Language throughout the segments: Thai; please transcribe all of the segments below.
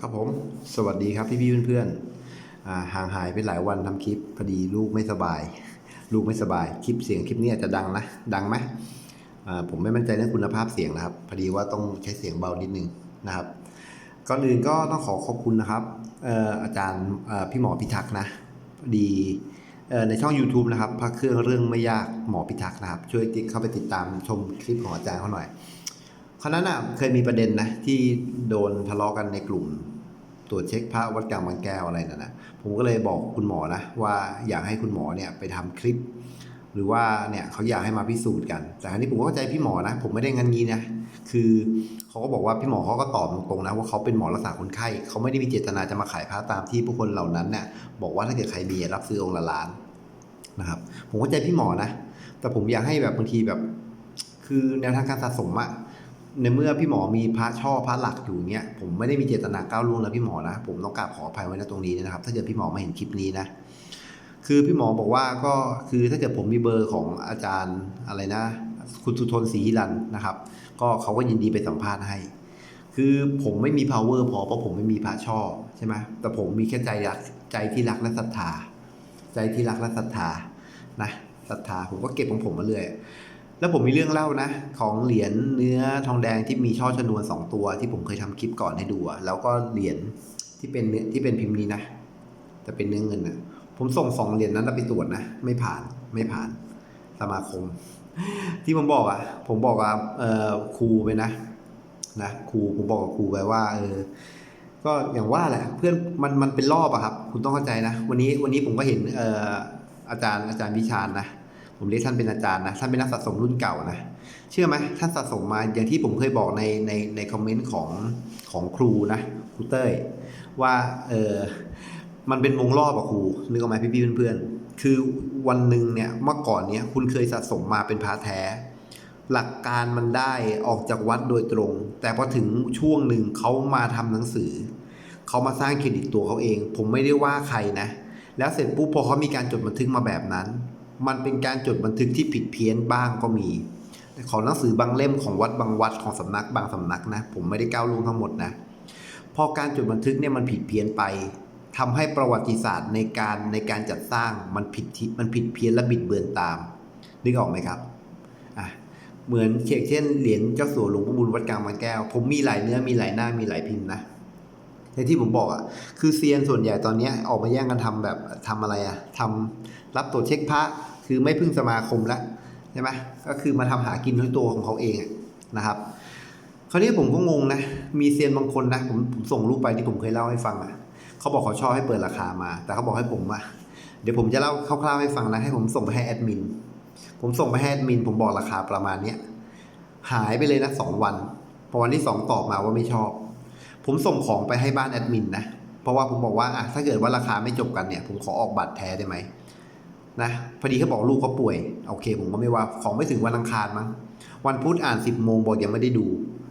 ครับผม สวัสดีครับพี่พี่เพื่อนๆอ่าห่างหายไปหลายวันทำคลิปพอดีลูกไม่สบาย ลูกไม่สบาย คลิปเสียงคลิปนี้อาจจะดังนะ ดังไหมผมไม่มั่นใจเรื่องคุณภาพเสียงนะครับ พอดีว่าต้องใช้เสียงเบานิดนึงนะครับ ก่อนอื่นก็ต้องขอขอบคุณนะครับอาจารย์พี่หมอพิทักษ์นะพอดีในช่อง YouTube นะครับพระเครื่องเรื่องไม่ยากหมอพิทักษ์นะครับ ช่วยเข้าไปติดตามชมคลิปของอาจารย์เขาหน่อย คราวนั้นอะเคยมีประเด็นนะ ที่โดนทะเลาะกันในกลุ่มตรวจเช็คพระวัดกลางบางแก้วอะไรนั่นนะผมก็เลยบอกคุณหมอนะ ว่าอยากให้คุณหมอเนี่ยไปทำคลิป หรือว่าเนี่ยเขาอยากให้มาพิสูจน์กัน แต่อันนี้ผมก็เข้าใจพี่หมอนะ ผมไม่ได้งันงี้นะคือเขาก็บอกว่าพี่หมอเขาก็ตอบตรงๆนะว่าเขาเป็นหมอรักษาคนไข้เขาไม่ได้มีเจตนาจะมาขายพระตามที่ผู้คนเหล่านั้นเนี่ยบอกว่าถ้าเกิดใครมีรับซื้อองค์ละล้านนะครับ ผมเข้าใจพี่หมอนะ แต่ผมอยากให้แบบบางทีแบบ คือแนวทางการสะสมอะ ในเมื่อพี่หมอมีพระช่อพระหลักอยู่เงี้ยผมไม่ได้มีเจตนาก้าวล่วงนะพี่หมอนะผมต้องกราบขออภัยไว้ในตรงนี้นะครับ ถ้าเกิดพี่หมอมาเห็นคลิปนี้นะคือพี่หมอบอกว่าก็คือถ้าเกิดผมมีเบอร์ของอาจารย์อะไรนะ คุณสุทนศรีรันนะครับ ก็เขาก็ยินดีไปสัมภาษณ์ให้ คือผมไม่มี power พอเพราะผมไม่มีพระช่อใช่ไหมแต่ผมมีแค่ใจรักใจที่รักและศรัทธา ใจที่รักและศรัทธานะศรัทธาผมก็เก็บของผมมาเรื่อย แล้วผมมีเรื่องเล่านะ ของเหรียญเนื้อทองแดงที่มีช่อชนวนสองตัว ที่ผมเคยทำคลิปก่อนให้ดูอะแล้วก็เหรียญที่เป็นเนื้อที่เป็นพิมพ์นี้นะแต่เป็นเนื้อเงินนะผมส่งสองเหรียญนั้นไปตรวจนะไม่ผ่านไม่ผ่านสมาคม ที่ผมบอกอะผมบอกกับเอ่อครูไปนะนะครูผมบอกกับครูไปว่าเออก็อย่างว่าแหละ เพื่อนมันมันเป็นรอบอะครับ คุณต้องเข้าใจนะ วันนี้วันนี้ผมก็เห็นเอ่ออาจารย์อาจารย์วิชาญนะ ผมเรียกท่านเป็นอาจารย์นะท่านเป็นนักสะสมรุ่นเก่านะเชื่อไหมท่านสะสมมาอย่างที่ผมเคยบอกในในในคอมเมนต์ของของครูนะครูเต้ยว่าเออมันเป็นวงรอบอะครูนึกออกไหมพี่พี่ๆเพื่อนๆคือวันหนึ่งเนี่ยเมื่อก่อนเนี่ยคุณเคยสะสมมาเป็นพระแท้ หลักการมันได้ออกจากวัดโดยตรง แต่พอถึงช่วงหนึ่งเขามาทำหนังสือเขามาสร้างเครดิตตัวเขาเอง ผมไม่ได้ว่าใครนะ แล้วเสร็จปุ๊บพอเขามีการจดบันทึกมาแบบนั้น มันเป็นการจดบันทึกที่ผิดเพี้ยนบ้างก็มี ของหนังสือบางเล่มของวัดบางวัดของสำนักบางสำนักนะ ผมไม่ได้ก้าวล่วงทั้งหมดนะ พอการจดบันทึกเนี่ยมันผิดเพี้ยนไปทำให้ประวัติศาสตร์ในการในการจัดสร้างมันผิดมันผิดเพี้ยนและบิดเบือนตามนึกออกไหมครับอะเหมือนเชกเช่นเหรียญเจ้าสัวหลวงพ่อบุญวัดกลางบางแก้ว ผมมีหลายเนื้อมีหลายหน้ามีหลายพิมพ์นะในที่ผมบอกอะคือเซียนส่วนใหญ่ตอนเนี้ยออกมาแย่งกันทำแบบทำอะไรอะทำ รับตรวจเช็คพระคือไม่พึ่งสมาคมแล้วใช่ไหมก็คือมาทำหากินด้วยตัวของเขาเองนะครับคราวนี้ผมก็งงนะ มีเซียนบางคนนะผมผมส่งรูปไปที่ผมเคยเล่าให้ฟังอะเขาบอกเขาชอบให้เปิดราคามา แต่เขาบอกให้ผมว่าเดี๋ยวผมจะเล่าคร่าวๆให้ฟังนะให้ผมส่งไปให้แอดมินผมส่งไปให้แอดมินผมบอกราคาประมาณเนี้ยหายไปเลยนะสองวันพอวันที่สองตอบมาว่าไม่ชอบ ผมส่งของไปให้บ้านแอดมินนะเพราะว่าผมบอกว่าอะถ้าเกิดว่าราคาไม่จบกันเนี่ย ผมขอออกบัตรแท้ได้ไหม นะพอดีเขาบอกลูกเขาป่วย โอเค ผมก็ไม่ว่าของไม่ถึงวันอังคารมั้งวันพุธอ่านสิบโมงบอกยังไม่ได้ดู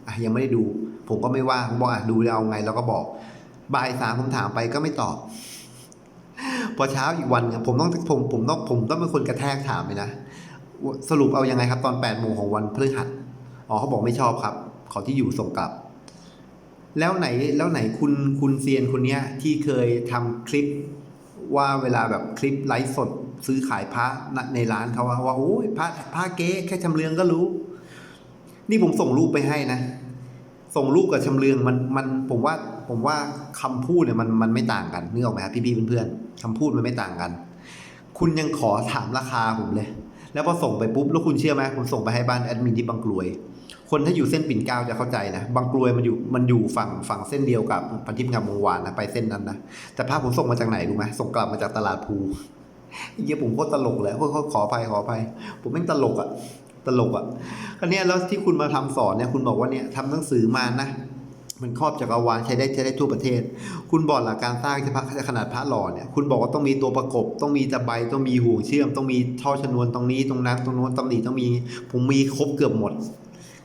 อะยังไม่ได้ดู ผมก็ไม่ว่าผมบอกอะดูแล้วเอาไงแล้วก็บอกบ่ายสามผมถามไปก็ไม่ตอบ พอเช้าอีกวันผมต้องผมผมต้องผมต้องเป็นคนกระแทกถามเลยนะสรุปเอายังไงครับ ตอนแปดโมงของวันพฤหัสอ๋อเขาบอกไม่ชอบครับ ขอที่อยู่ส่งกลับ แล้วไหนแล้วไหนคุณคุณเซียนคนเนี้ยที่เคยทำคลิป ว่าเวลาแบบคลิปไลฟ์สดซื้อขายพระในร้านเขาว่าว่าโอ้ยพระพระเก๊แค่ชำเลืองก็รู้ นี่ผมส่งรูปไปให้นะ ส่งรูปกับชำเลืองมันมันผมว่าผมว่าคำพูดเนี่ยมันมันไม่ต่างกันนึกออกไหมครับพี่ๆเพื่อนๆคำพูดมันไม่ต่างกัน คุณยังขอถามราคาผมเลย แล้วพอส่งไปปุ๊บแล้วคุณเชื่อไหมผมส่งไปให้บ้านแอดมินที่บางกลวย คนถ้าอยู่เส้นปิ่นเกล้าจะเข้าใจนะบางกลวยมันอยู่มันอยู่ฝั่งฝั่งเส้นเดียวกับพันทิพย์งามวงวานนะไปเส้นนั้นนะแต่ภาพผมส่งมาจากไหนรู้ไหมส่งกลับมาจากตลาดภูเยี่ยผมโคตรตลกเลยโคตรขออภัยขออภัยผมแม่งตลกอะตลกอะก็เนี้แล้วที่คุณมาทำสอนเนี่ยคุณบอกว่าเนี่ยทำหนังสือมานะมันครอบจักรวาลใช้ได้ใช้ได้ทั่วประเทศ คุณบอกหลักการสร้างเฉพาะขนาดพระหล่อเนี่ย คุณบอกว่าต้องมีตัวประกบ ต้องมีตะไบต้องมีห่วงเชื่อม ต้องมีท่อชนวนตรงนี้ตรงนั้นตรงโน้นตำหนิต้องมี ผมมีครบเกือบหมด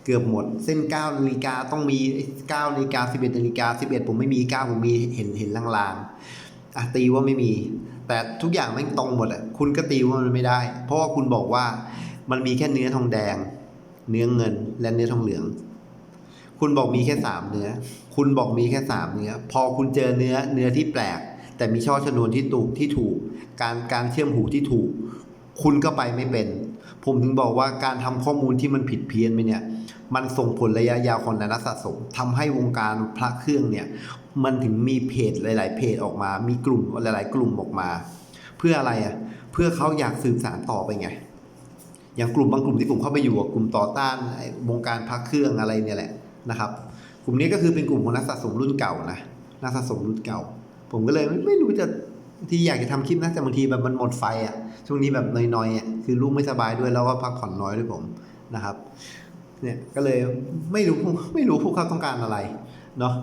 เกือบหมด เส้น9นาฬิกาต้องมี9นาฬิกา11นาฬิกา11 ผมไม่มี9ผมมีเห็นเห็นลางๆอะตีว่าไม่มี แต่ทุกอย่างไม่งตรงหมดอะคุณก็ตีว่ามันไม่ได้ เพราะว่าคุณบอกว่ามันมีแค่เนื้อทองแดง เนื้อเงินและเนื้อทองเหลือง คุณบอกมีแค่สามเนื้อ คุณบอกมีแค่สามเนื้อ พอคุณเจอเนื้อเนื้อที่แปลก แต่มีช่อชนวนที่ถูกที่ถูก การการเชื่อมหูที่ถูก คุณก็ไปไม่เป็น ผมถึงบอกว่าการทำข้อมูลที่มันผิดเพี้ยนไปเนี่ย มันส่งผลระยะยาวของนักสะสมทำให้วงการพระเครื่องเนี่ย มันถึงมีเพจหลาย ๆ เพจออกมา มีกลุ่มหลาย ๆ กลุ่มออกมา เพื่ออะไรอะ เพื่อเขาอยากสืบสานต่อไปไง อย่างกลุ่มบางกลุ่มที่ผมเข้าไปอยู่กับกลุ่มต่อต้านวงการพระเครื่องอะไรเนี่ยแหละนะครับ กลุ่มนี้ก็คือเป็นกลุ่มของนักสะสมรุ่นเก่านะนักสะสมรุ่นเก่า ผมก็เลยไม่รู้จะที่อยากจะทำคลิปนะแต่บางทีแบบมันหมดไฟอะช่วงนี้แบบน้อยๆอะคือลูกไม่สบายด้วยแล้วก็พักผ่อนน้อยด้วยผมนะครับ เนี่ยก็เลยไม่รู้ไม่รู้พวกเขาต้องการอะไรเนาะ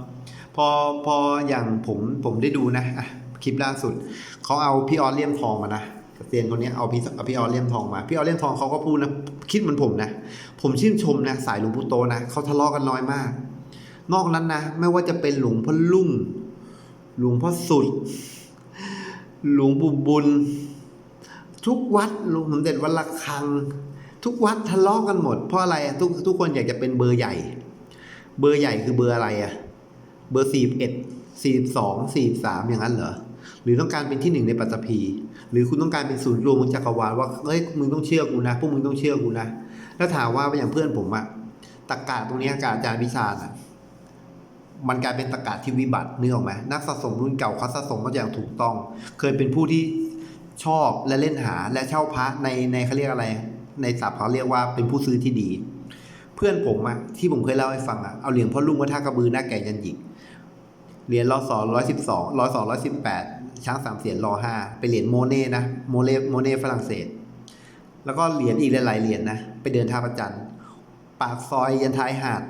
พอพออย่างผมผมได้ดูนะคลิปล่าสุดเขาเอาพี่ออเลี่ยมทองมานะเซียนคนนี้เอาพี่เอาพี่ออเลี่ยมทองมา พี่ออเลี่ยมทองเขาก็พูดนะคิดเหมือนผมนะ ผมชื่นชมนะสายหลวงปู่โตนะเขาทะเลาะกันน้อยมาก นอกนั้นนะไม่ว่าจะเป็นหลวงพ่อลุ่งหลวงพ่อสุด หลวงปู่บุญ ทุกวัดหลวงสมเด็จวัดระฆัง ทุกวัดทะเลาะกันหมดเพราะอะไรทุกทุกคนอยากจะเป็นเบอร์ใหญ่ เบอร์ใหญ่คือเบอร์อะไรอะเบอร์สี่เอ็ดสี่สองสี่สามอย่างนั้นเหรอหรือต้องการเป็นที่หนึ่งในปัตตภีหรือคุณต้องการเป็นศูนย์รวมของจักรวาลว่าเฮ้ยมึงต้องเชื่อกูนะพวกมึงต้องเชื่อกูนะแล้วถามว่าอย่างเพื่อนผมอะตะกาตรงนี้กับอาจารย์วิชาอะมันกลายเป็นตะกาที่วิบัติเนึกออกไหมนักสะสมรุ่นเก่าเขาสะสมมาอย่างถูกต้อง เคยเป็นผู้ที่ชอบและเล่นหาและเช่าพระในในเขาเรียกอะไร ในศัพท์เขาเรียกว่าเป็นผู้ซื้อที่ดี เพื่อนผมอะที่ผมเคยเล่าให้ฟังอะเอาเหรียญพ่อลุงวัดท่ากระบือหน้าแก่ยันหยิกเหรียญรอสองร้อยสิบสองร้อยสองร้อยสิบแปดช้างสามเสียนรอห้าเป็นเหรียญโมเน่นะโมเล่โมเน่ฝรั่งเศส แล้วก็เหรียญอีกหลายๆเหรียญนะไปเดินท่าประจันปากซอยยันท้ายหาด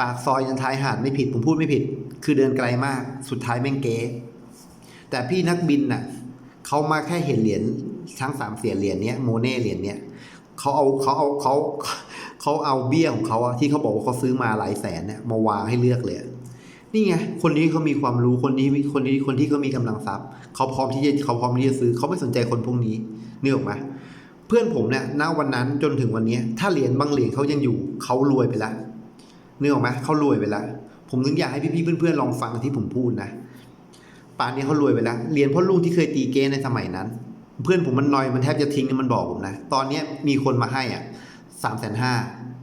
ปากซอยยันท้ายหาดไม่ผิดผมพูดไม่ผิด คือเดินไกลมากสุดท้ายแม่งเก๋แต่พี่นักบินน่ะเขามาแค่เห็นเหรียญช้างสามเสียนเหรียญเนี้ยโมเน่เหรียญเนี้ย เขาเอาเขาเอาเขาเขาเอาเบี้ยของเขาอะที่เขาบอกว่าเขาซื้อมาหลายแสนเนี่ยมาวางให้เลือกเลยนี่ไงคนนี้เขามีความรู้คนนี้คนนี้คนที่เขามีกำลังทรัพย์เขาพร้อมที่จะเขาพร้อมที่จะซื้อเขาไม่สนใจคนพวกนี้นึกออกไหมเพื่อนผมเนี่ยณวันนั้นจนถึงวันนี้ถ้าเหรียญบางเหรียญเขายังอยู่เขารวยไปแล้วนึกออกไหมเขารวยไปแล้วผมถึงอยากให้พี่ๆเพื่อนๆลองฟังที่ผมพูดนะป่านนี้เขารวยไปแล้วเหรียญพ่อลุงที่เคยตีเก้ในสมัยนั้น เพื่อนผมมันนอยมันแทบจะทิ้งมันบอกผมนะ ตอนเนี้ยมีคนมาให้อะสามแสนห้า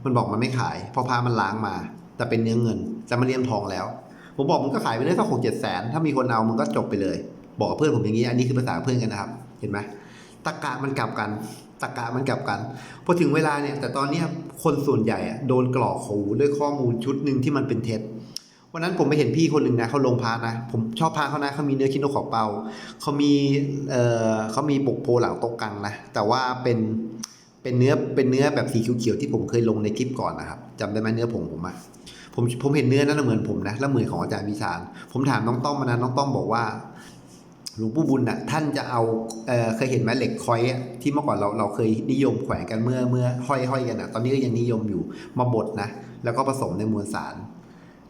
มันบอกมันไม่ขายพราะพามันล้างมา แต่เป็นเนื้อเงินจะมาเลี่ยมทองแล้ว ผมบอกมึงก็ขายไปได้สักหกเจ็ดแสนถ้ามีคนเอามึงก็จบไปเลย บอกกับเพื่อนผมอย่างนี้ อันนี้คือภาษาเพื่อนกันนะครับ เห็นไหมตะกะมันกลับกันตะกะมันกลับกันพอถึงเวลาเนี่ย แต่ตอนเนี้ยคนส่วนใหญ่อะโดนกรอกหูด้วยข้อมูลชุดหนึ่งที่มันเป็นเท็จ วันนั้นผมไปเห็นพี่คนหนึ่งนะเขาลงพานะ ผมชอบพาเขานะเขามีเนื้อคิโนขอบเปาเขามีเอ่อเขามีปกโพหลังโต๊ะกังนะแต่ว่าเป็นเป็นเนื้อเป็นเนื้อแบบสีเขียวๆที่ผมเคยลงในคลิปก่อนนะครับจำได้ไหมเนื้อผงผมอะผมผมเห็นเนื้อนั้นเหมือนผมนะแล้วเหมือนของอาจารย์วิชาญผมถามน้องต้อมมานะน้องต้อมบอกว่าหลวงปู่บุญน่ะท่านจะเอาเอ่อเคยเห็นไหมเหล็กคอยอะที่เมื่อก่อนเราเราเคยนิยมแขวนกันเมื่อเมื่อห้อยห้อยกันอะ ตอนนี้ก็ยังนิยมอยู่มาบดนะ แล้วก็ผสมในมวลสาร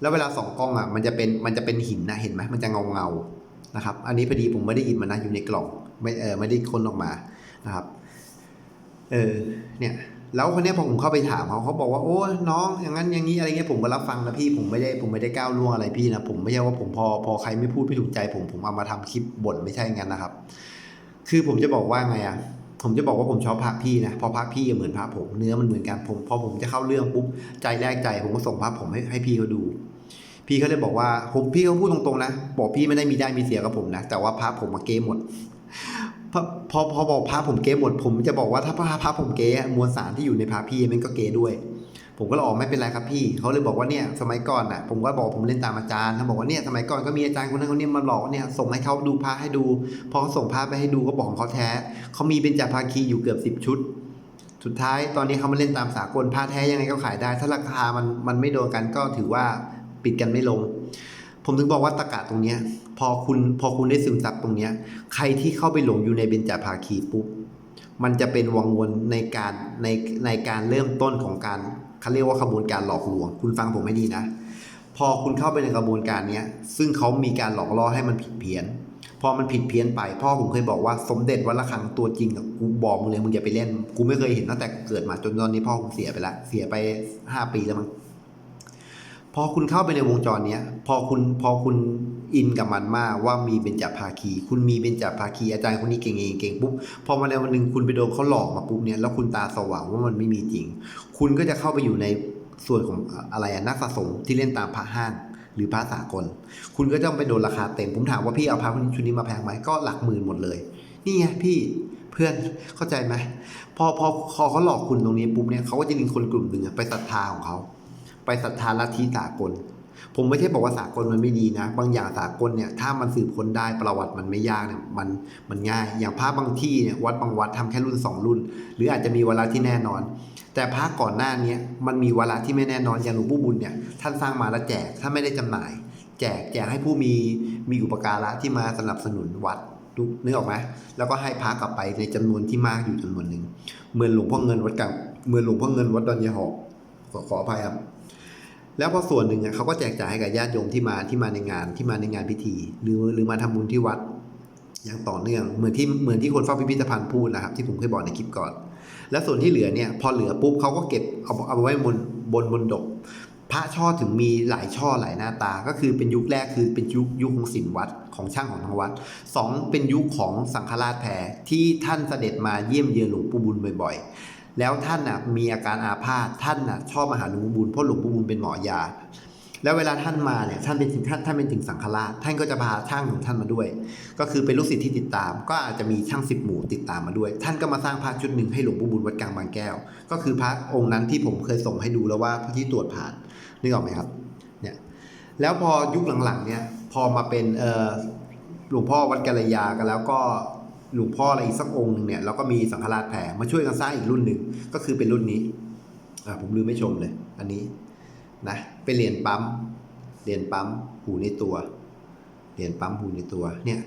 แล้วเวลาส่องกล้องอะมันจะเป็นมันจะเป็นหินนะเห็นไหมมันจะเงาเงานะครับ อันนี้พอดีผมไม่ได้หยิบมานนะอยู่ในกล่องไม่เออไม่ได้ค้นออกมานะครับเออเนี่ยแล้วคนนี้พอผมเข้าไปถามเขาเขาบอกว่าโอ้น้องอย่างนั้นอย่างนี้อะไรเงี้ยผมก็รับฟังนะพี่ผมไม่ได้ผมไม่ได้ก้าวล่วงอะไรพี่นะผมไม่ใช่ว่าผมพอพอใครไม่พูดไม่ถูกใจ ผมผมเอามาทำคลิปบ่นไม่ใช่งั้นนะครับ คือผมจะบอกว่าไงอะผมจะบอกว่าผมชอบพระพี่นะเพอพระพี่เหมือนพระผมเนื้อมันเหมือนกันผมพอผมจะเข้าเรื่องปุ๊บใจแรกใจผมก็ส่งพระผมให้ให้พี่เขาดู พี่เขาเลยบอกว่าผมพี่เขาพูดตรงๆนะบอกพี่ไม่ได้มีได้มีเสียกับผมนะแต่ว่าพระผมมาเก้หมดพอพอพอบอกพระผมเก๊หมด ผมจะบอกว่าถ้าพระพระผมเก๊อะมวลสารที่อยู่ในพระพี่มันก็เก๊ด้วย ผมก็เลยออกไม่เป็นไรครับพี่เขาเลยบอกว่าเนี่ยสมัยก่อนน่ะผมก็บอกผมเล่นตามอาจารย์เขาบอกว่าเนี่ยสมัยก่อนก็มีอาจารย์คนนั้นคนนี้มาหลอกเนี่ยส่งให้เขาดูพระให้ดู พอเขาส่งพระไปให้ดูก็บอกเขาแท้เขามีเป็นจาภาคีอยู่เกือบสิบชุดสุดท้ายตอนนี้เขามาเล่นตามสากลพระแท้ยังไงก็ขายได้ ถ้าราคามันมันไม่โดนกันก็ถือว่า ปิดกันไม่ลง ผมถึงบอกว่าตะกะตรงเนี้ย พอคุณพอคุณได้ซึมซับตรงเนี้ย ใครที่เข้าไปหลงอยู่ในเบญจภาคีปุ๊บมันจะเป็นวังวนในการในในการเริ่มต้นของการเขาเรียกว่าขบวนการหลอกลวง คุณฟังผมให้ดีนะ พอคุณเข้าไปในกระบวนการเนี้ย ซึ่งเขามีการหลอกล่อให้มันผิดเพี้ยน พอมันผิดเพี้ยนไป พ่อผมเคยบอกว่าสมเด็จวัดระฆังตัวจริงกับกูบอกมึงเลยมึงอย่าไปเล่น กูไม่เคยเห็นตั้งแต่เกิดมาจนตอนนี้พ่อผมเสียไปล้วเสียไปห้าปีแล้วมั้ง พอคุณเข้าไปในวงจรเนี้ย พอคุณพอคุณอินกับมันมากว่ามีเบญจภาคี คุณมีเบญจภาคีอาจารย์คนนี้เก่งๆเก่งปุ๊บพอมาในวันหนึ่งคุณไปโดนเขาหลอกมาปุ๊บเนี่ยแล้วคุณตาสว่างว่ามันไม่มีจริง คุณก็จะเข้าไปอยู่ในส่วนของอะไรนักสะสมที่เล่นตามพระห้างหรือพระสากล คุณก็จะไปโดนราคาเต็ม ผมถามว่าพี่เอาพระชุดนี้มาแพงไหมก็หลักหมื่นหมดเลย นี่ไงพี่เพื่อนเข้าใจไหมพอพอพอเขาหลอกคุณตรงนี้ปุ๊บเนี่ยเขาก็จะดึงคนกลุ่มหนึ่งไปศรัทธาของเขา ไปศรัทธาลัทธิสากล ผมไม่ใช่บอกว่าสากลมันไม่ดีนะ บางอย่างสากลเนี่ยถ้ามันสืบค้นได้ประวัติมันไม่ยากเนี่ยมันมันง่าย อย่างพระบางที่เนี่ยวัดบางวัดทำแค่รุ่นสองรุ่น หรืออาจจะมีเวลาที่แน่นอน แต่พระก่อนหน้านี้มันมีเวลาที่ไม่แน่นอนอย่างหลวงปู่บุญเนี่ยท่านสร้างมาแล้วแจกถ้าไม่ได้จำหน่าย แจกแจกให้ผู้มีมีอุปการะที่มาสนับสนุนวัดดูนึกออกไหมแล้วก็ให้พระกลับไปในจำนวนที่มากอยู่จำนวนหนึ่งเหมือนหลวงพ่อเงินวัดกลางเหมือนหลวงพ่อเงินวัดดอนยาหอกขอขออภัยครับ แล้วพอส่วนหนึ่งเขาก็แจกจ่ายให้กับญาติโยมที่มาที่มาในงานที่มาในงานพิธี หรือหรือมาทำบุญที่วัดอย่างต่อเนื่องเหมือนที่เหมือนที่คนเฝ้าพิพิธภัณฑ์พูดนะครับ ที่ผมเคยบอกในคลิปก่อน แล้วส่วนที่เหลือเนี่ยพอเหลือปุ๊บเขาก็เก็บเอาเอาไว้บนบนบนดก พระช่อถึงมีหลายช่อหลายหน้าตา ก็คือเป็นยุคแรกคือเป็นยุคยุคของศิลวัดของช่างของทางวัดสองเป็นยุคของสังฆราชแพรที่ท่านเสด็จมาเยี่ยมเยือนหลวงปู่บุญบ่อยๆ แล้วท่านน่ะมีอาการอาพาธท่านน่ะชอบมาหาหลวงปู่บุญเพราะหลวงปู่บุญเป็นหมอยา แล้วเวลาท่านมาเนี่ยท่านเป็นถึงท่านท่านเป็นถึงสังฆราชท่านก็จะพาช่างของท่านมาด้วย ก็คือเป็นลูกศิษย์ที่ติดตาม ก็อาจจะมีช่างสิบหมู่ติดตามมาด้วย ท่านก็มาสร้างพระชุดหนึ่งให้หลวงปู่บุญวัดกลางบางแก้ว ก็คือพระองค์นั้นที่ผมเคยส่งให้ดูแล้วว่าที่ตรวจผ่านนึกออกไหมครับเนี่ยแล้วพอยุคหลังๆเนี่ยพอมาเป็นเออหลวงพ่อวัดกัลยากันแล้วก็ หลวงพ่ออะไรอีกสักองค์หนึ่งเนี่ยแล้วก็มีสังฆราชแผ่มาช่วยกันสร้างอีกรุ่นหนึ่งก็คือเป็นรุ่นนี้อ่าผมลืมไม่ชมเลย อันนี้นะเป็นเหรียญปั๊มเหรียญปั๊มหูในตัวเหรียญปั๊มหูในตัวเนี่ย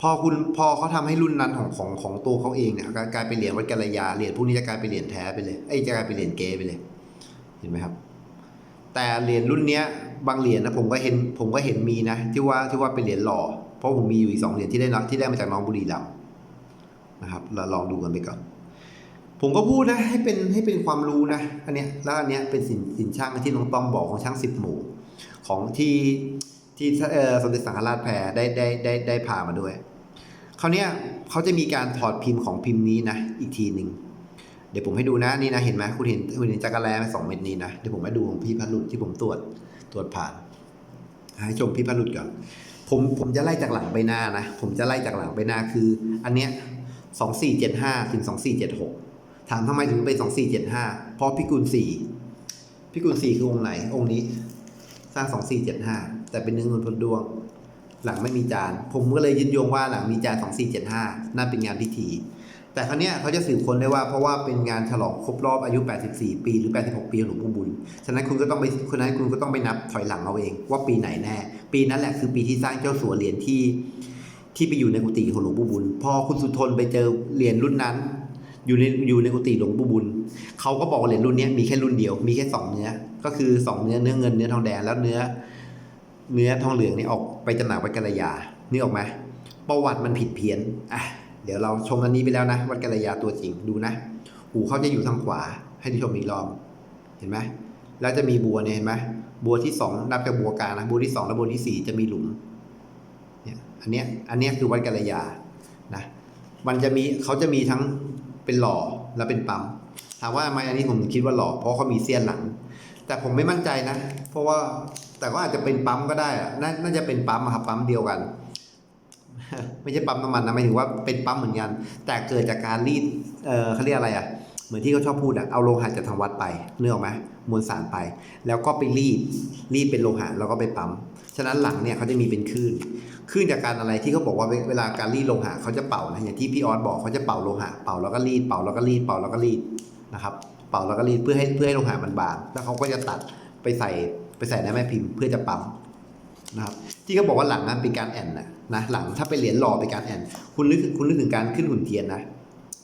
พอคุณพอเขาทำให้รุ่นนั้นของของของตัวเขาเองเนี่ยกลายเป็นเหรียญวัดกัลยาเหรียญพวกนี้จะกลายเป็นเหรียญแท้ไปเลยไอ้จะกลายเป็นเหรียญเก๊ไปเลย เห็นไหมครับ แต่เหรียญรุ่นเนี้ยบางเหรียญนะผมก็เห็นผมก็เห็นมีนะที่ว่าที่ว่าเป็นเหรียญหล่อเพราะผมมีอยู่อีกสองเหรียญที่ได้รับที่ได้มาจากน้องบุรีรัมย์ นะครับเราลองดูกันไปก่อน ผมก็พูดนะให้เป็นให้เป็นความรู้นะอันเนี้ยแล้วอันเนี้ยเป็นสินสินช่างที่น้องต้อมบอกของช่างสิบหมู่ ของที่ที่เอ่อสมเด็จสังฆราชแพรได้ได้ได้ได้พามาด้วยคราวเนี้ยเขาจะมีการถอดพิมพ์ของพิมพ์นี้นะอีกทีหนึ่งเดี๋ยวผมให้ดูนะนี่นะเห็นไหมคุณเห็นคุณเห็นจักรแลไหมสองเม็ดนี้นะเดี๋ยวผมให้ดูของพี่พันลุดที่ผมตรวจตรวจผ่าน ให้ชมพี่พันลุดก่อนผมผมจะไล่จากหลังไปหน้านะผมจะไล่จากหลังไปหน้าคือ อันเนี้ย สองสี่เจ็ดห้าถึงสองสี่เจ็ดหกถามทำไมถึงเป็นสองสี่เจ็ดห้าเพราะพิกุลสี่พิกุลสี่คือองค์ไหน องค์นี้ สร้างสองสี่เจ็ดห้าแต่เป็นเนื้อเงินพลดวง หลังไม่มีจาน ผมก็เลยยึดโยงว่าหลังมีจานสองสี่เจ็ดห้านั่นเป็นงานพิธี แต่ครั้งนี้ยเขาจะสืบค้นได้ว่าเพราะว่าเป็นงานฉลองครบรอบอายุ 84 ปีหรือ 86 ปีของหลวงปู่บุญ ฉะนั้นคุณก็ต้องไปคุณนั้นคุณก็ต้องไปนับถอยหลังเอาเอง ว่าปีไหนแน่ ปีนั้นแหละคือปีที่สร้างเจ้าสัวเหรียญที่ ที่ไปอยู่ในกุฏิของหลวงปู่บุญ พอคุณสุทนไปเจอเหรียญรุ่นนั้น อยู่ในอยู่ในกุฏิหลวงปู่บุญเขาก็บอกว่าเหรียญรุ่นนี้มีแค่รุ่นเดียวมีแค่สองเนื้อก็คือสองเนื้อเนื้อเงินเนื้อทองแดงแล้วเนื้อ เนื้อทองเหลืองนี่ออกไปจำหน่ายวัดกัลยานี่ออกไหมประวัติมันผิดเพี้ยนอะเดี๋ยวเราชมอันนี้ไปแล้วนะวัดกัลยาตัวจริงดูนะหูเขาจะอยู่ทางขวาให้ดูชมอีกรอบเห็นไหมแล้วจะมีบัวเนี่ยเห็นไหมบัวที่สองนับจากบัวกลางนะบัวที่สองและบัวที่สี่จะมีหลุม อันเนี้ยอันเนี้ยคือวัดกัลยานะมันจะมีเขาจะมีทั้งเป็นหล่อและเป็นปั๊มถามว่าทำไมอันนี้ผมคิดว่าหล่อเพราะเขามีเสี้ยนหลัง แต่ผมไม่มั่นใจนะ เพราะว่าแต่ก็อาจจะเป็นปั๊มก็ได้นน่าจะเป็นปั๊มครับปั๊มเดียวกัน ไม่ใช่ปั๊มน้ำมันนะหมายถึงว่าเป็นปั๊มเหมือนกัน แต่เกิดจากการรีดเออเขาเรียกอะไรอะเหมือนที่เขาชอบพูดอะเอาโลหะจากทางวัดไปเนื้อออกไหมมวลสารไป แล้วก็ไปรีดรีดเป็นโลหะแล้วก็ไปปั๊มฉะนั้นหลังเนี่ยเขาจะมีเป็นคลื่น คลื่นจากการอะไรที่เขาบอกว่าเวลาการรีดโลหะเขาจะเป่านะอย่างที่พี่ออสบอกเขาจะเป่าโลหะเป่าแล้วก็รีดเป่าแล้วก็รีดเป่าแล้วก็รีดนะครับเป่าแล้วก็รีดเพื่อให้เพื่อให้โลหะมันบางแล้วเขาก็จะตัดไปใส่ไปใส่ในแม่พิมพ์เพื่อจะปั๊มนะครับที่เขาบอกว่าหลังนั้นเป็นการแอนนะนะหลังถ้าเป็นเหรียญหล่อเป็นการแอนคุณนึกคุณนึกถึงการขึ้นหุ่นเทียนนะ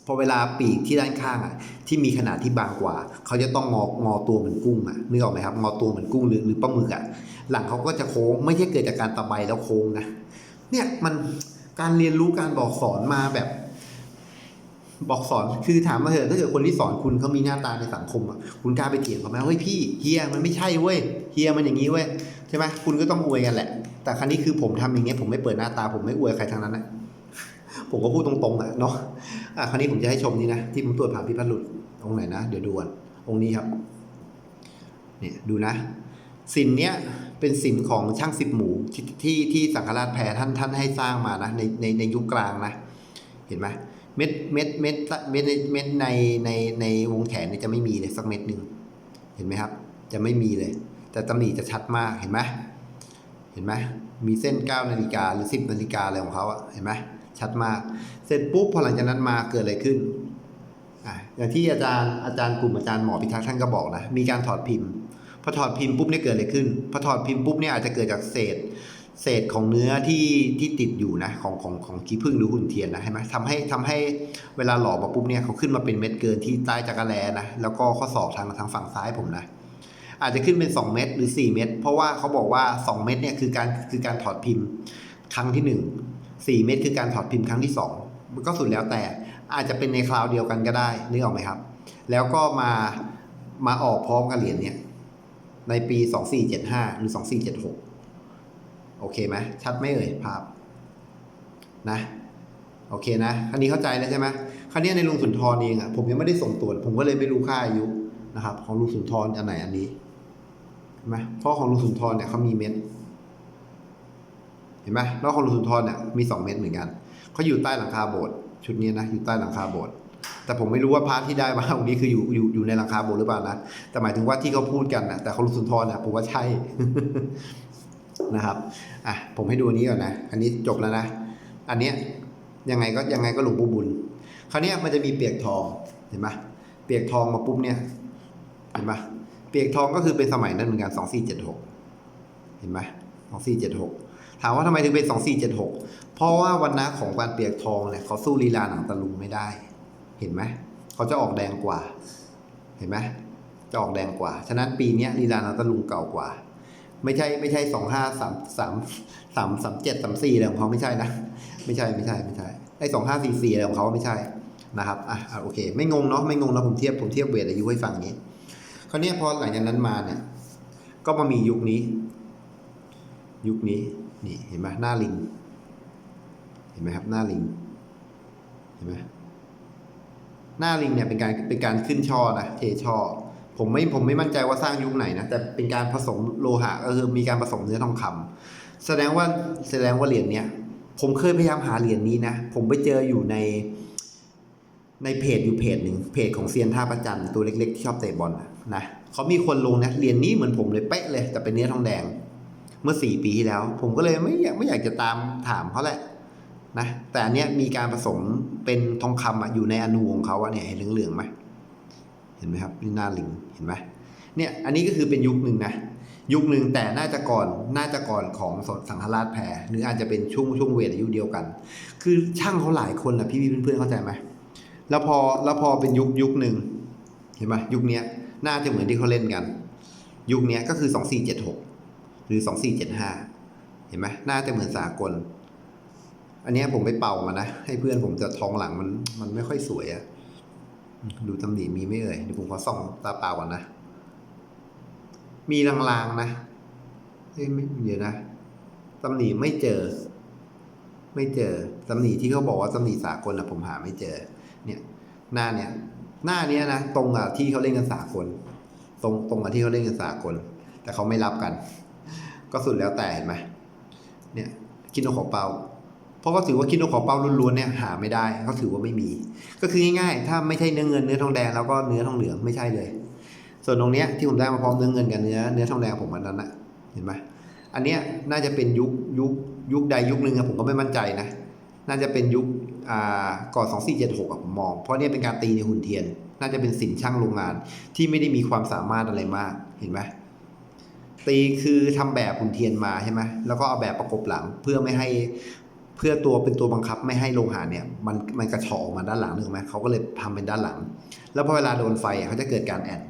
พอเวลาปีกที่ด้านข้างอะที่มีขนาดที่บางกว่า เขาจะต้องงองอตัวเหมือนกุ้งอะนึกออกไหมครับงอตัวเหมือนกุ้งหรือหรือปลาหมึกอะหลังเขาก็จะโค้งไม่ใช่เกิดจากการตะไบแล้วโค้งนะ เนี่ยมันการเรียนรู้การบอกสอนมาแบบ บอกสอนคือถามมาเถอะถ้าเกิดคนที่สอนคุณเขามีหน้าตาในสังคมอะคุณกล้าไปเถียงเขาไหมเฮ้ยพี่เฮียมันไม่ใช่เว้ยเฮียมันอย่างนี้เว้ยใช่ไหมคุณก็ต้องอวยกันแหละ แต่ครั้นี้คือผมทำอย่างเงี้ยผมไม่เปิดหน้าตา ผมไม่อวยใครทั้งนั้นนะผมก็พูดตรงๆอะเนาะอะคราวนี้ผมจะให้ชมนี่นะที่ผมตรวจผ่านพิพัฒน์หลุดองค์ไหนนะเดี๋ยวดูก่อนองค์นี้ครับ เนี่ยดูนะสินเนี้ย เป็นสินของช่างสิบหมูที่ที่ที่สังฆราชแพรท่านท่านให้สร้างมานะในในในยุคกลางนะ เห็นไหมเม็ดเม็ดเม็ดเม็ดเม็ดในในในวงแขนเนี่ยจะไม่มีเลยสักเม็ดหนึ่งเห็นไหมครับ จะไม่มีเลย แต่ตำหนิจะชัดมากเห็นไหมเห็นไหมมีเส้น9นาฬิกาหรือ 10นาฬิกาอะไรของเขาอะเห็นไหมชัดมาก เสร็จปุ๊บพอหลังจากนั้นมาเกิดอะไรขึ้นอะอย่างที่อาจารย์อาจารย์กลุ่มอาจารย์หมอพิทักษ์ท่านก็บอกนะมีการถอดพิมพ์ พอถอดพิมพ์ปุ๊บเนี่ยเกิดอะไรขึ้น พอถอดพิมพ์ปุ๊บเนี่ยอาจจะเกิดจากเศษ เศษของเนื้อที่ที่ติดอยู่นะของของของขี้ผึ้งหรือหุ่นเทียนนะเห็นไหมทำให้ทำให้เวลาหล่อมาปุ๊บเนี่ยเขาขึ้นมาเป็นเม็ดเกินที่ใต้จักรแลนะแล้วก็ข้อศอกทางทางฝั่งซ้ายผมนะอาจจะขึ้นเป็น 2 เม็ดหรือ 4 เม็ดเพราะว่าเขาบอกว่า 2 เม็ดเนี่ยคือการคือการถอดพิมพ์ครั้งที่ 1 4 เม็ดคือการถอดพิมพ์ครั้งที่ 2 มันก็สุดแล้วแต่อาจจะเป็นในคราวเดียวกันก็ได้นึกออกไหมครับ แล้วก็มามาออกพร้อมกับเหรียญเนี่ย ในปี 2475 หรือ 2476 โอเคไหมชัดไหมเอ่ยภาพนะโอเคนะคันนี้เข้าใจแล้วใช่ไหมคราวนี้ในลุงสุนทรเองอะผมยังไม่ได้ส่งตรวจผมก็เลยไม่รู้ค่าอายุนะครับ ของลุงสุนทรอันไหนอันนี้เห็นไหมเพราะของลุงสุนทรเนี่ยเขามีเม็ดเห็นไหมแล้วของลุงสุนทรเนี่ยมีสองเม็ดเหมือนกันเขาอยู่ใต้หลังคาโบสถ์ชุดนี้นะอยู่ใต้หลังคาโบสถ์ แต่ผมไม่รู้ว่าพระที่ได้มาตรงนี้คืออยู่อยู่อยู่ในหลังคาโบสถ์หรือเปล่านะแต่หมายถึงว่าที่เขาพูดกันนะแต่เของลุงสุนทรนี่ยผมว่าใช่นะครับอะผมให้ดูอันนี้ก่อนนะ อันนี้จบแล้วนะ อันเนี้ยยังไงก็ยังไงก็หลวงปู่บุญ คราวเนี้ยมันจะมีเปียกทองเห็นไหมเปียกทองมาปุ๊บเนี่ยเห็นไหมเปียกทองก็คือเป็นสมัยนั้นเหมือนกันสองสี่เจ็ดหกเห็นไหมสองสี่เจ็ดหกถามว่าทำไมถึงเป็นสองสี่เจ็ดหกเพราะว่าวันนะของการเปียกทองเนี่ยเขาสู้ลีลาหนังตะลุงไม่ได้ เห็นไหมเขาจะออกแดงกว่า เห็นไหมจะออกแดงกว่า ฉะนั้นปีนี้ลีลานังตะลุงเก่ากว่า ไม่ใช่ไม่ใช่สองห้าสามสามสามสามเจ็ดสามสี่อะไรของเขาไม่ใช่นะ ไม่ใช่ไม่ใช่ไม่ใช่ไอ้สองห้าสี่สี่อะไรของเขาไม่ใช่นะครับอะอะโอเค ไม่งงเนาะไม่งงนะผมเทียบผมเทียบเวทอายุให้ฟังนี้คราวนี้พอหลังจากนั้นมาเนี่ย ก็มามียุคนี้ ยุคนี้นี่เห็นไหมหน้าลิง เห็นไหมครับหน้าลิง เห็นไหม หน้าลิงเนี่ยเป็นการเป็นการขึ้นช่อนะเทช่อผมไม่ผมไม่มั่นใจว่าสร้างยุคไหนนะแต่เป็นการผสมโลหะก็คือมีการผสมเนื้อทองคำแสดงว่าแสดงว่าเหรียญเนี้ยผมเคยพยายามหาเหรียญนี้นะ ผมไปเจออยู่ใน ในเพจอยู่เพจหนึ่งเพจของเซียนท่าประจันตัวเล็กๆที่ชอบเตะบอลนะนะเขามีคนลงนะเหรียญนี้เหมือนผมเลยเป๊ะเลยแต่เป็นเนื้อทองแดง เมื่อสี่ปีที่แล้ว ผมก็เลยไม่อยากไม่อยากจะตามถามเขาแหละ นะแต่อันเนี้ยมีการผสมเป็นทองคำอะอยู่ในอนูของเขาอะเนี่ยเห็นเหลืองๆไหมเห็นไหมครับนี่หน้าลิงเห็นไหมเนี่ยอันนี้ก็คือเป็นยุคหนึ่งนะยุคหนึ่งแต่น่าจะก่อนน่าจะก่อนของสังฆราชแพรหรืออาจจะเป็นช่วงช่วงเวทอายุเดียวกัน คือช่างเขาหลายคนนะพี่พี่เพื่อนๆเข้าใจไหมแล้วพอแล้วพอเป็นยุคยุคหนึ่งเห็นไหมยุคเนี้ยน่าจะเหมือนที่เขาเล่นกัน ยุคเนี้ยก็คือสองสี่เจ็ดหกหรือสองสี่เจ็ดห้าเห็นไหมน่าจะเหมือนสากล อันนี้ผมไปเป่ามานะ ให้เพื่อนผมจะทองหลังมัน มันไม่ค่อยสวยอะดูตำหนิมีไม่เอ่ยเดี๋ยวผมขอส่องตาเปล่าก่อนนะ มีลางๆนะเฮ้ยไม่เดี๋ยวนะตำหนิไม่เจอ ไม่เจอตำหนิที่เขาบอกว่าตำหนิสากลนะผมหาไม่เจอ เนี่ย หน้าเนี่ย หน้าเนี้ยนะตรงกับที่เขาเล่นกันสากล ตรงตรงกับที่เขาเล่นกันสากล แต่เขาไม่รับกัน ก็สุดแล้วแต่เห็นไหมเนี่ยคิดโนขอเปา เพราะก็ถือว่าคิดโนขอเป้าล้วนๆเนี่ยหาไม่ได้เขาถือว่าไม่มี ก็คือง่ายๆ ถ้าไม่ใช่เนื้อเงินเนื้อทองแดงแล้วก็เนื้อทองเหลืองไม่ใช่เลย ส่วนตรงเนี้ยที่ผมได้มาพร้อมเนื้อเงินกับเนื้อเนื้อทองแดงผมอันนั้นนะเห็นไหมอันเนี้ยน่าจะเป็นยุคยุคยุคใดยุคหนึ่งอะผมก็ไม่มั่นใจนะน่าจะเป็นยุคอ่าก่อนสองสี่เจ็ดหกผมมอง เพราะเนี่ยเป็นการตีในหุ่นเทียน น่าจะเป็นสินช่างโรงงานที่ไม่ได้มีความสามารถอะไรมากเห็นไหมตีคือทำแบบหุ่นเทียนมาใช่ไหมแล้วก็เอาแบบประกบหลังเพื่อไม่ให้ เพื่อตัวเป็นตัวบังคับไม่ให้โลหะเนี่ยมันมันกระชอออกมาด้านหลังนึกไหมเขาก็เลยทำเป็นด้านหลัง แล้วพอเวลาโดนไฟเขาจะเกิดการแอน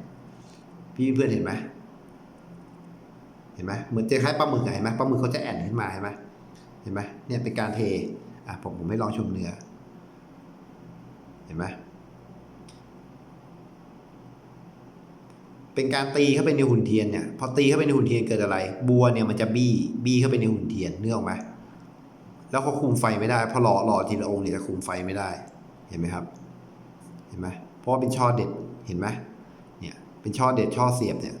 พี่เพื่อนเห็นไหมเห็นไหมเหมือนจะคล้ายปลาหมึกเห็นไหมปลาหมึกเขาจะแอนขึ้นมาเห็นไหมเห็นไหมเนี่ยเป็นการเทอะผมผมไม่ลองชมเนื้อเห็นไหมเป็นการตีเข้าไปในหุ่นเทียนเนี่ยพอตีเข้าไปในหุ่นเทียนเกิดอะไร บัวเนี่ยมันจะบี้บี้เข้าไปในหุ่นเทียนเนื้อออกไหม แล้วเขาคุมไฟไม่ได้พอหล่อหล่อทีละองค์เนี่ยจะคุมไฟไม่ได้ เห็นไหมครับ เห็นไหมเพราะเป็นช่อเด็ดเห็นไหมเนี่ย เป็นช่อเด็ดช่อเสียบเนี่ย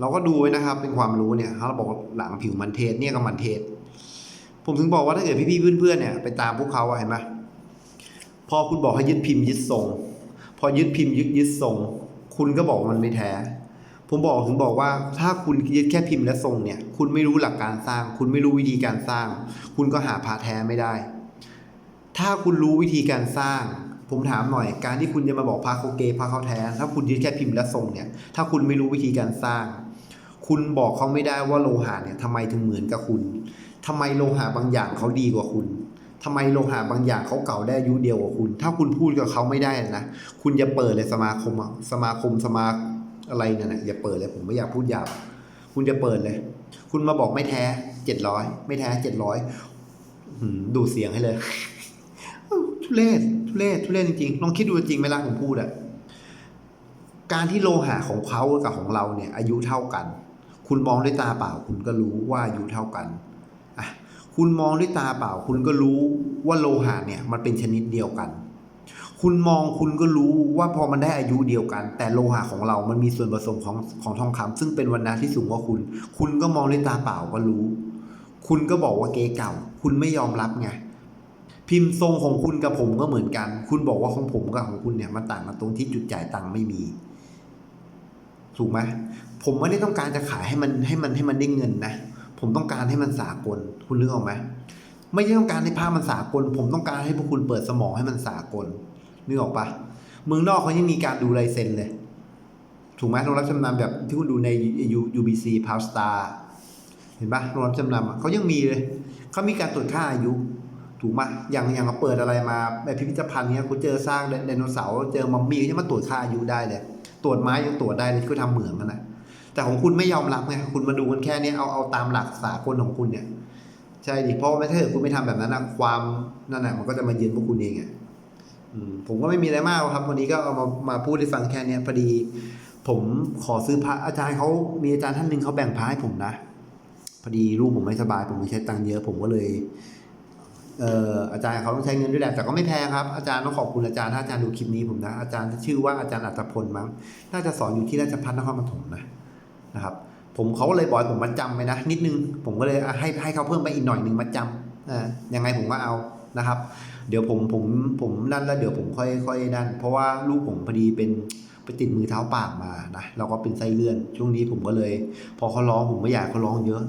เราก็ดูไว้นะครับ เป็นความรู้เนี่ยเราบอกหลังผิวมันเทศเนี่ยก็มันเทศ ผมถึงบอกว่าถ้าเกิดพี่ๆเพื่อนๆเนี่ยไปตามพวกเขาเห็นไหมพอคุณบอกให้ยึดพิมพ์ยึดทรง พอยึดพิมพ์ยึดยึดทรง คุณก็บอกมันไม่แท้ ผมบอกถึงบอกว่าถ้าคุณยึดแค่พิมพ์และทรงเนี่ย คุณไม่รู้หลักการสร้าง คุณไม่รู้วิธีการสร้าง คุณก็หาพระแท้ไม่ได้ ถ้าคุณรู้วิธีการสร้าง ผมถามหน่อย การที่คุณจะมาบอกพระเขาเกพระเขาแท้ ถ้าคุณยึดแค่พิมพ์และทรงเนี่ย ถ้าคุณไม่รู้วิธีการสร้าง คุณบอกเขาไม่ได้ว่าโลหะเนี่ยทำไมถึงเหมือนกับคุณทำไมโลหะบางอย่างเขาดีกว่าคุณทำไมโลหะบางอย่างเขาเก่าได้อายุเดียวกว่าคุณ ถ้าคุณพูดกับเขาไม่ได้นะ คุณอย่าเปิดเลยสมาคมสมาคมสมา อะไรเนี่ยนะอย่าเปิดเลยผมไม่อยากพูดหยาบคุณจะเปิดเลย คุณมาบอกไม่แท้เจ็ดร้อยไม่แท้เจ็ดร้อยดูเสียงให้เลยทุเรศทุเรศทุเรศจริงๆลองคิดดูจริงไหมล่ะผมพูดอะการที่โลหะของเขากับของเราเนี่ย อายุเท่ากัน คุณมองด้วยตาเปล่า คุณก็รู้ว่าอายุเท่ากันอะคุณมองด้วยตาเปล่า คุณก็รู้ว่าโลหะเนี่ย มันเป็นชนิดเดียวกัน คุณมองคุณก็รู้ว่าพอมันได้อายุเดียวกัน แต่โลหะของเรามันมีส่วนผสมของของทองคำซึ่งเป็นวันนาที่สูงกว่าคุณ คุณก็มองด้วยตาเปล่าก็รู้ คุณก็บอกว่าเก๊เก่า คุณไม่ยอมรับไงพิมพ์ทรงของคุณกับผมก็เหมือนกัน คุณบอกว่าของผมกับของคุณเนี่ยมันต่างกันตรงที่จุดจ่ายตังค์ไม่มี ถูกไหมผมไม่ได้ต้องการจะขายให้มันให้มันให้มันได้เงินนะผมต้องการให้มันสากล คุณนึกออกไหมไม่ใช่ต้องการให้ภาพมันสากล ผมต้องการให้พวกคุณเปิดสมองให้มันสากล นึกออกปะเมืองนอกเขายังมีการดูลายเซ็นเลย ถูกไหมโรงรับจำนำแบบที่คุณดูใน UBC p o w Star เห็นปะโรงรับจำนำเขายังมีเลย เขามีการตรวจค่าอายุ ถูกไหมอย่างอย่างเขาเปิดอะไรมาแบบพิพิธภัณฑ์เนี้ยคุณเจอซากไดโนเสาร์เจอมัมมี่ก็มาตรวจค่าอายุได้เลย ตรวจไม้ยังตรวจได้เลยที่เขาทำเหมืองกันนะแต่ของคุณไม่ยอมรับไงคุณมาดูกันแค่นี้เอาเอาตามหลักสากลของคุณเนี่ยใช่ดิเพราะไม่ถ้าเกิดคุณไม่ทำแบบนั้นนะความนั่นแหละมันก็จะมาเยือนพวกคุณเองอะ ผมก็ไม่มีอะไรมากครับ วันนี้ก็เอามามาพูดให้ฟังแค่นี้พอดี ผมขอซื้อพระอาจารย์เขามีอาจารย์ท่านหนึ่งเขาแบ่งพระให้ผมนะพอดีลูกผมไม่สบาย ผมไม่ใช้ตังค์เยอะ ผมก็เลยเอ่ออาจารย์เขาต้องใช้เงินด้วยแหละแต่ก็ไม่แพงครับ อาจารย์ต้องขอบคุณอาจารย์ถ้าอาจารย์ดูคลิปนี้ผมนะ อาจารย์ชื่อว่าอาจารย์อัตพลมั้งน่าจะสอนอยู่ที่ราชภัฏนครปฐมนะนะครับ ผมเขาเลยบอกผมมาจำไปนะ นิดนึง ผมก็เลยให้ให้เขาเพิ่มไปอีกหน่อยหนึ่งมาจำอ่ายังไงผมก็เอา นะครับ เดี๋ยวผมผมผมนั่นแล้วเดี๋ยวผมค่อยค่อยนั่น เพราะว่าลูกผมพอดีเป็นไปติดมือเท้าปากมานะเราก็เป็นไส้เลื่อน ช่วงนี้ผมก็เลย พอเขาร้องผมไม่อยากเขาร้องเยอะ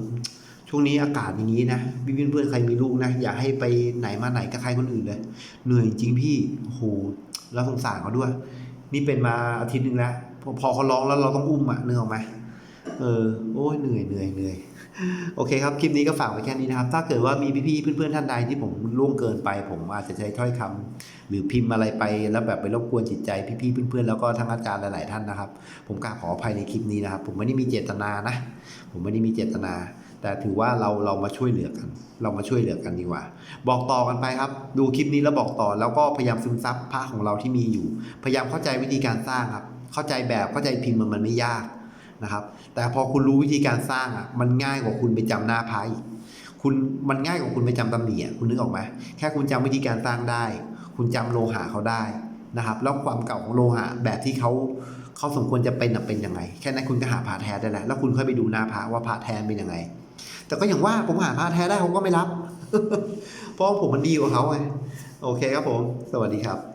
ช่วงนี้อากาศอย่างนี้นะพี่เพื่อนๆใครมีลูกนะอย่าให้ไปไหนมาไหนกับใครคนอื่นเลย เหนื่อยจริงพี่โอ้โหแล้วสงสารเขาด้วย นี่เป็นมาอาทิตย์หนึ่งแล้วพอเขาร้องแล้วเราต้องอุ้มอะเนื้ออกไหมเออโอ้ยเหนื่อยเหนื่อยเหนื่อย โอเคครับ คลิปนี้ก็ฝากไว้แค่นี้นะครับ ถ้าเกิดว่ามีพี่ๆเพื่อนๆท่านใดที่ผมล่วงเกินไป ผมอาจจะใช้ถ้อยคำหรือพิมพ์อะไรไป แล้วแบบไปรบกวนจิตใจพี่ๆเพื่อนๆแล้วก็ทั้งอาจารย์หลายๆท่านนะครับ ผมกราบขออภัยในคลิปนี้นะครับ ผมไม่ได้มีเจตนานะ ผมไม่ได้มีเจตนา แต่ถือว่าเราเรามาช่วยเหลือกัน เรามาช่วยเหลือกันดีกว่า บอกต่อกันไปครับ ดูคลิปนี้แล้วบอกต่อแล้วก็พยายามซึมซับพระของเราที่มีอยู่ พยายามเข้าใจวิธีการสร้างครับ เข้าใจแบบเข้าใจพิมพ์มันมันไม่ยาก นะครับ แต่พอคุณรู้วิธีการสร้างอะมันง่ายกว่าคุณไปจำหน้าพระอีกคุณมันง่ายกว่าคุณไปจำตำหนิอะคุณนึกออกไหมแค่คุณจำวิธีการสร้างได้ คุณจำโลหะเขาได้นะครับ แล้วความเก่าของโลหะแบบที่เขาเขาสมควรจะเป็นเป็นยังไง แค่นั้นคุณก็หาพระแท้ได้แล้วแล้วคุณค่อยไปดูหน้าพระว่าพระแท้เป็นยังไง แต่ก็อย่างว่าผมหาพระแท้ได้เขาก็ไม่รับ เพราะว่าผมมันดีกว่าเขาไงโอเคครับผม สวัสดีครับ